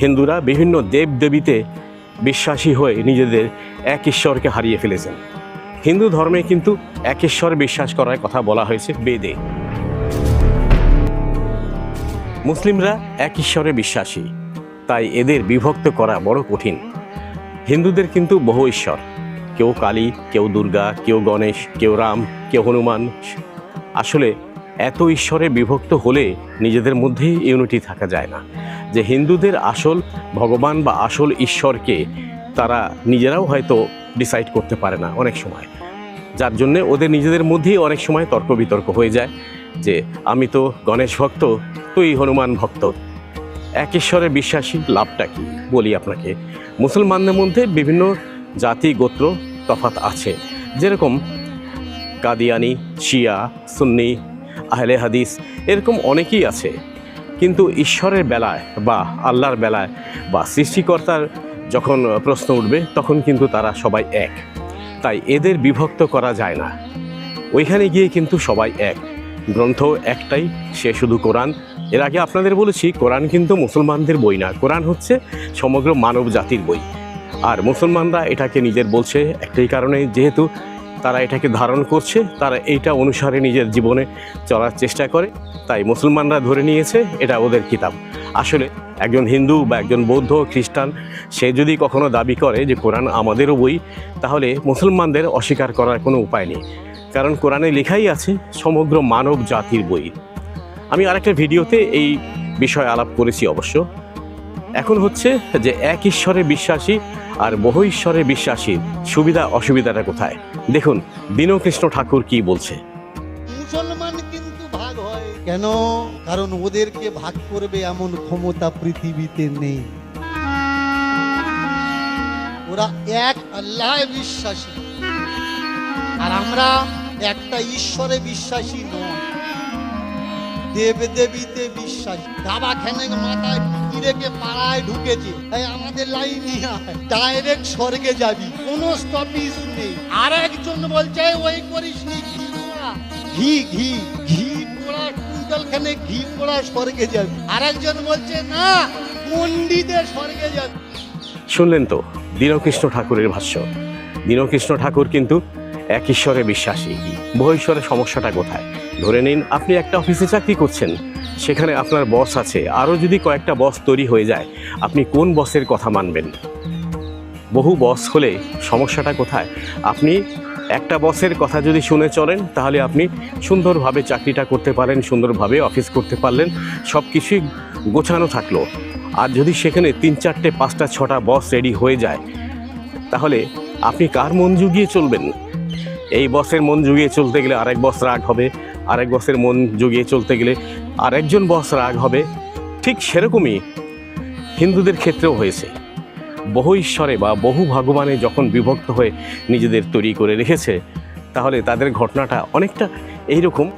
হিন্দুরা বিভিন্ন দেব দেবীতে বিশ্বাসী হয়ে নিজেদের এক ঈশ্বরকে হারিয়ে ফেলেছেন। হিন্দু ধর্মে কিন্তু এক ঈশ্বরে বিশ্বাস করার কথা বলা হয়েছে বেদে। মুসলিমরা এক ঈশ্বরে বিশ্বাসী, তাই এদের বিভক্ত করা বড় কঠিন। হিন্দুদের কিন্তু বহু ঈশ্বর, কেউ কালী, কেউ দুর্গা, কেউ গণেশ, কেউ রাম, কেউ হনুমান। আসলে এত ঈশ্বরে বিভক্ত হলে নিজেদের মধ্যেই ইউনিটি থাকা যায় না। যে হিন্দুদের আসল ভগবান বা আসল ঈশ্বরকে তারা নিজেরাও হয়তো ডিসাইড করতে পারে না অনেক সময়। যার জন্যে ওদের নিজেদের মধ্যেই অনেক সময় তর্ক বিতর্ক হয়ে যায় যে, আমি তো গণেশ ভক্ত, তুই হনুমান ভক্ত। এক ঈশ্বরে বিশ্বাসী লাভটা কি? বলি আপনাকে। মুসলমানদের মধ্যে বিভিন্ন জাতি, গোত্র তফাত আছে। যেরকম কাদিয়ানি, শিয়া, সুন্নি আহলে হাদিস এরকম অনেকেই আছে। কিন্তু ঈশ্বরের বেলায় বা আল্লাহর বেলায় বা সৃষ্টিকর্তার যখন প্রশ্ন উঠবে, তখন কিন্তু তারা সবাই এক। তাই এদের বিভক্ত করা যায় না। ওইখানে গিয়ে কিন্তু সবাই এক। গ্রন্থ একটাই, সে শুধু কোরআন। এর আগে আপনাদের বলেছি, কোরআন কিন্তু মুসলমানদের বই না। কোরআন হচ্ছে সমগ্র মানব জাতির বই। আর মুসলমানরা এটাকে নিজের বলছে একটাই কারণে, যেহেতু তারা এটাকে ধারণ করছে, তারা এইটা অনুসারে নিজের জীবনে চলার চেষ্টা করে। তাই মুসলমানরা ধরে নিয়েছে, এটা ওদের কিতাব। আসলে একজন হিন্দু বা একজন বৌদ্ধ খ্রিস্টান, সে যদি কখনো দাবি করে যে কোরআন আমাদেরও বই, তাহলে মুসলমানদের অস্বীকার করার কোনো উপায় নেই। কারণ কোরআনে লেখাই আছে, সমগ্র মানব জাতির বই। আমি আরেকটা ভিডিওতে এই বিষয়ে আলাপ করেছি অবশ্য। এখন হচ্ছে যে এক ঈশ্বরে বিশ্বাসী আর বহু ঈশ্বরে বিশ্বাসী সুবিধা অসুবিধাটা কোথায়? দেখুন, দীনকৃষ্ণ ঠাকুর কি বলছে। মুসলমান কিন্তু ভাগ হয়। কেন? কারণ ওদেরকে ভাগ করবে এমন ক্ষমতা পৃথিবীতে নেই। ওরা এক আল্লাহ বিশ্বাসী। আর আমরা একটা ঈশ্বরে বিশ্বাসী নয় দেব দেবীতে বিশ্বাসী। দাবা খেনে মাথায় রেখে পাড়ায় ঢুকেছে। এই আমাদের লাইনে ডাইরেক্ট স্বর্গে যাবি। কোনো স্টপিস নেই। আর একজন বলছে, ওই করিস ঘি ঘি ঘি। পোড়া কুইন্টাল ঘি পোড়া স্বর্গে যাবি। আর একজন বলছে, না পন্ডিতে স্বর্গে যাবি। শুনলেন তো, দীনকৃষ্ণ ঠাকুরের ভাষ্য। দীনকৃষ্ণ ঠাকুর কিন্তু এক ঈশ্বরে বিশ্বাসী। বহু সমস্যাটা কোথায়? ধরে নিন, আপনি একটা অফিসে চাকরি করছেন। সেখানে আপনার বস আছে। আরও যদি কয়েকটা বস তৈরি হয়ে যায়, আপনি কোন বসের কথা মানবেন? বহু বস হলে সমস্যাটা কোথায়? আপনি একটা বসের কথা যদি শুনে চলেন, তাহলে আপনি সুন্দরভাবে চাকরিটা করতে পারেন, সুন্দরভাবে অফিস করতে পারলেন সব কিছুই গোছানো থাকল। আর যদি সেখানে তিন, চারটে, পাঁচটা, ছটা বস রেডি হয়ে যায়, তাহলে আপনি কার মন জুগিয়ে চলবেন? এই বসের মন জুগিয়ে চলতে গেলে আরেক বস রাগ হবে, আরেক বসের মন জুগিয়ে চলতে গেলে আরেকজন বস রাগ হবে। ঠিক সেরকমই হিন্দুদের ক্ষেত্রেও হয়েছে। বহু ঈশ্বরে বা বহু ভগবানে যখন বিভক্ত হয়ে নিজেদের তৈরি করে রেখেছে, তাহলে তাদের ঘটনাটা অনেকটা এইরকম,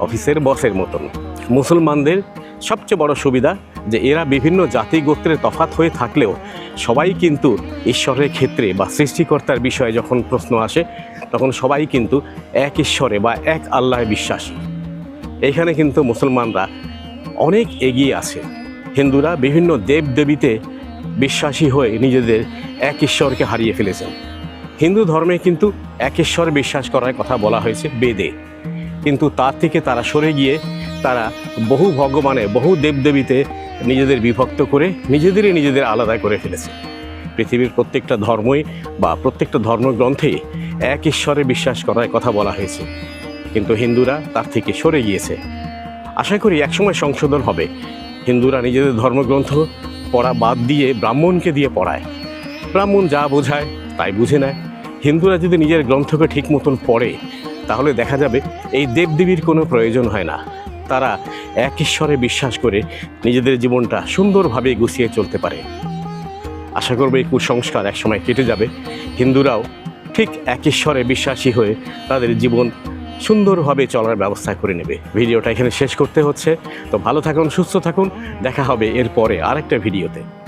অফিসের বসের মতন। মুসলমানদের সবচেয়ে বড় সুবিধা যে এরা বিভিন্ন জাতি গোত্রের তফাত হয়ে থাকলেও সবাই কিন্তু ঈশ্বরের ক্ষেত্রে বা সৃষ্টিকর্তার বিষয়ে যখন প্রশ্ন আসে, তখন সবাই কিন্তু এক ঈশ্বরে বা এক আল্লাহে বিশ্বাসী। এইখানে কিন্তু মুসলমানরা অনেক এগিয়ে আছে। হিন্দুরা বিভিন্ন দেব দেবীতে বিশ্বাসী হয়ে নিজেদের এক ঈশ্বরকে হারিয়ে ফেলেছেন। হিন্দু ধর্মে কিন্তু এক ঈশ্বর বিশ্বাস করার কথা বলা হয়েছে বেদে। কিন্তু তার থেকে তারা সরে গিয়ে তারা বহু ভগবানে বহু দেবদেবীতে নিজেদের বিভক্ত করে নিজেদেরই নিজেদের আলাদা করে ফেলেছে। পৃথিবীর প্রত্যেকটা ধর্মই বা প্রত্যেকটা ধর্মগ্রন্থেই এক ঈশ্বরে বিশ্বাস করার কথা বলা হয়েছে। কিন্তু হিন্দুরা তার থেকে সরে গিয়েছে। আশা করি একসময় সংশোধন হবে। হিন্দুরা নিজেদের ধর্মগ্রন্থ পড়া বাদ দিয়ে ব্রাহ্মণকে দিয়ে পড়ায়। ব্রাহ্মণ যা বোঝায় তাই বুঝে নেয়। হিন্দুরা যদি নিজের গ্রন্থকে ঠিক মতন পড়ে, তাহলে দেখা যাবে এই দেবদেবীর কোনো প্রয়োজন হয় না। তারা এক ঈশ্বরে বিশ্বাস করে নিজেদের জীবনটা সুন্দরভাবে গুছিয়ে চলতে পারে। আশা করব এই কুসংস্কার একসময় কেটে যাবে। হিন্দুরাও ঠিক এক ঈশ্বরে বিশ্বাসী হয়ে তাদের জীবন সুন্দরভাবে চলার ব্যবস্থা করে নেবে। ভিডিওটা এখানে শেষ করতে হচ্ছে। তো ভালো থাকুন, সুস্থ থাকুন। দেখা হবে এরপরে আরেকটা ভিডিওতে।